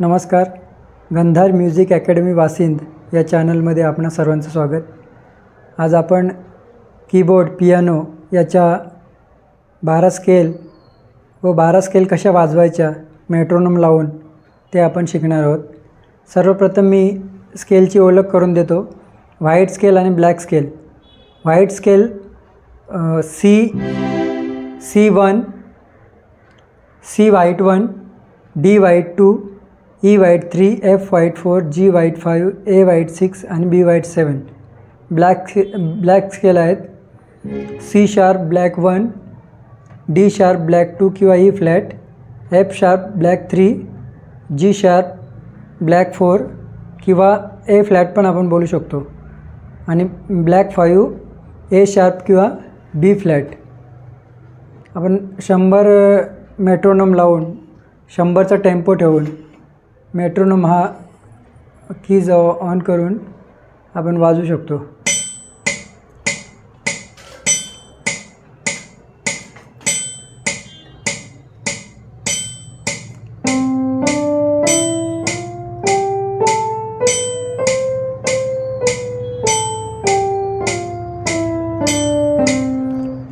नमस्कार. गंधार music academy Vasind या चॅनलमध्ये आपणा सर्वांचं स्वागत. आज आपण कीबोर्ड पियानो याच्या बारा स्केल व बारा स्केल कशा वाजवायच्या मेट्रोनम लावून ते आपण शिकणार आहोत. सर्वप्रथम मी स्केलची ओळख करून देतो. व्हाईट स्केल आणि black scale. White scale C C one C white one D white two E white three F white four G white five A white six आणि B white seven black black scale आहेत. C sharp black one D sharp black two किंवा E flat F sharp black three G sharp black four किंवा A flat पण आपण बोलू शकतो. आणि black five A sharp किंवा बी फ्लॅट आपण शंभर मेट्रोनम लावून शंभरचा टेम्पो ठेवून मेट्रोनोम हा कीज ऑन करून आपण वाजू शकतो.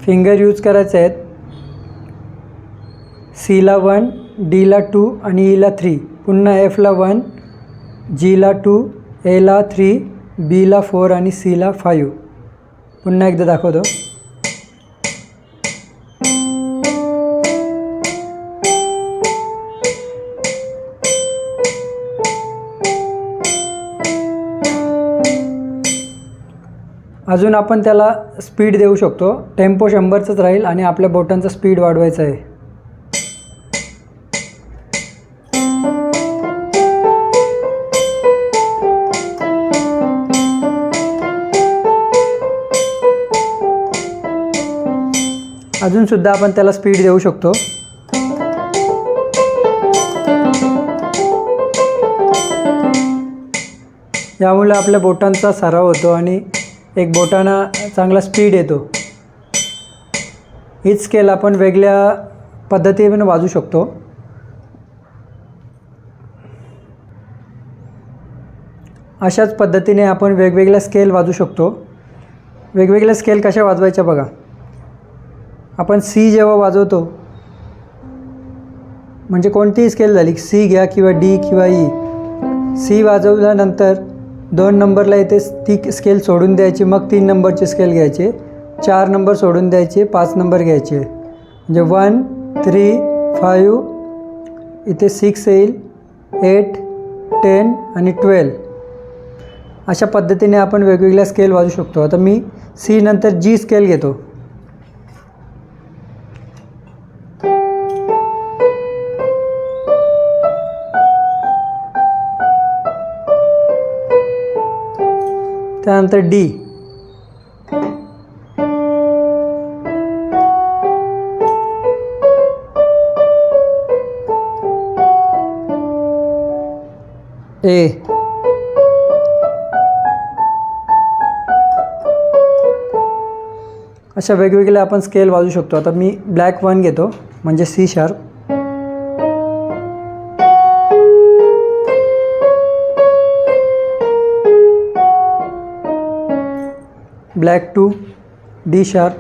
फिंगर यूज करायचे आहेत. सीला वन डीला टू आणि e ईला थ्री पुन्हा एफला वन जीला टू एला थ्री बीला फोर आणि सीला फाईव्ह पुन्हा एकदा दाखवतो. अजून आपण त्याला स्पीड देऊ शकतो. टेम्पो शंभरचाच राहील आणि आपल्या बोटांचा स्पीड वाढवायचा आहे. अजूनसुद्धा आपण त्याला स्पीड देऊ शकतो. यामुळे आपल्या बोटांचा सराव होतो आणि एक बोटांना चांगला स्पीड येतो. हीच स्केल आपण वेगळ्या पद्धतीने वाजू शकतो. अशाच पद्धतीने आपण वेगवेगळ्या स्केल वाजू शकतो. वेगवेगळ्या स्केल कशा वाजवायच्या बघा. आपण सी जेव्हा वाजवतो म्हणजे कोणतीही स्केल झाली सी घ्या किंवा डी किंवा e, ई सी वाजवल्यानंतर दोन नंबरला येते ती स्केल सोडून द्यायची मग तीन नंबरची स्केल घ्यायचे चार नंबर सोडून द्यायचे पाच नंबर घ्यायचे. म्हणजे वन थ्री फायू इथे सिक्स येईल एट टेन आणि ट्वेल्व अशा पद्धतीने आपण वेगवेगळ्या स्केल वाजू शकतो. आता मी सी नंतर जी स्केल घेतो. त्यानंतर डी. ए. अशा वेगवेगळ्या आपण स्केल वाजू शकतो. आता मी ब्लॅक वन घेतो म्हणजे C sharp black two D sharp.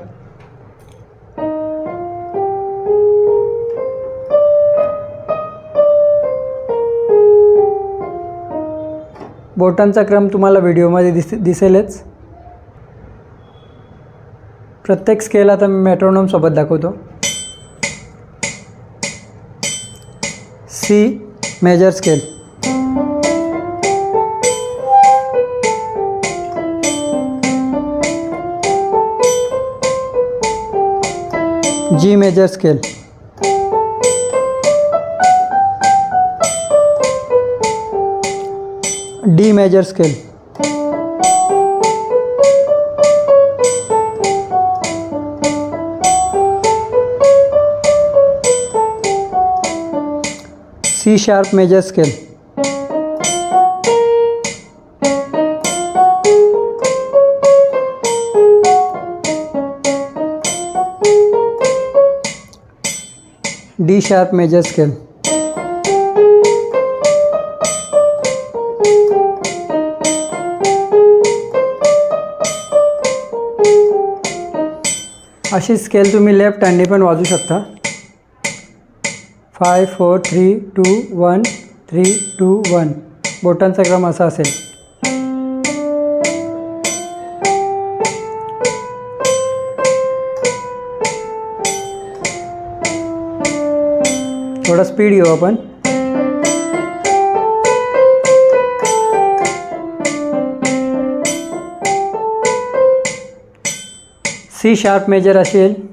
बोटांचा क्रम तुम्हाला व्हिडिओमध्ये दिस दिसेलच. प्रत्येक स्केल आता मी मेट्रोनोमसोबत दाखवतो. C major scale G major scale D major scale C sharp major scale D sharp major scale अशी स्केल तुम्ही लेफ्ट हँडने पण वाजू शकता. Five four three two one three two one बोटांचा क्रम असा असेल. थोडा स्पीड घेऊ आपण सी शार्प मेजर असेल।